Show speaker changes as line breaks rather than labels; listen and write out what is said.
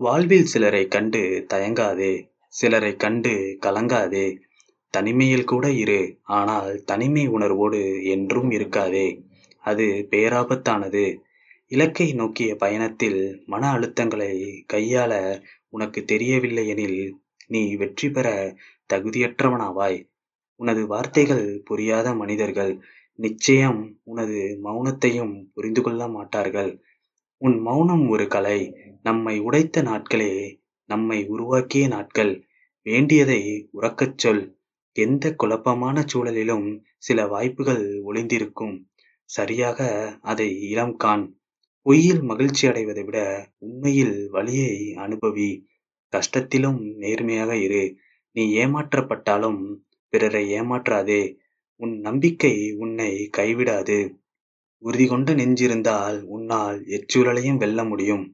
வாழ்வில் சிலரைக் கண்டு தயங்காதே சிலரை கண்டு கலங்காதே. தனிமையில் கூட இரு ஆனால் தனிமை உணர்வோடு என்றும் இருக்காதே. அது பேராபத்தானது. இலக்கை நோக்கிய பயணத்தில் மன அழுத்தங்களை கையாள உனக்கு தெரியவில்லையெனில் நீ வெற்றி பெற தகுதியற்றவனாவாய். உனது வார்த்தைகள் புரியாத மனிதர்கள் நிச்சயம் உனது மௌனத்தையும் புரிந்து கொள்ள மாட்டார்கள். உன் மௌனம் ஒரு கலை நம்மை உடைத்த நாட்களே நம்மை உருவாக்கிய நாட்கள். வேண்டியதை உறக்கச் சொல். எந்த குழப்பமான சூழலிலும் சில வாய்ப்புகள் ஒளிந்திருக்கும். சரியாக அதை இனம் காண். பொய்யில் மகிழ்ச்சி அடைவதை விட உண்மையில் வழியை அனுபவி. கஷ்டத்திலும் நேர்மையாக இரு. நீ ஏமாற்றப்பட்டாலும் பிறரை ஏமாற்றாதே. உன் நம்பிக்கை உன்னை கைவிடாது. உறுதி கொண்ட நெஞ்சிருந்தால் உன்னால் எச்சூழலையும் வெல்ல முடியும்.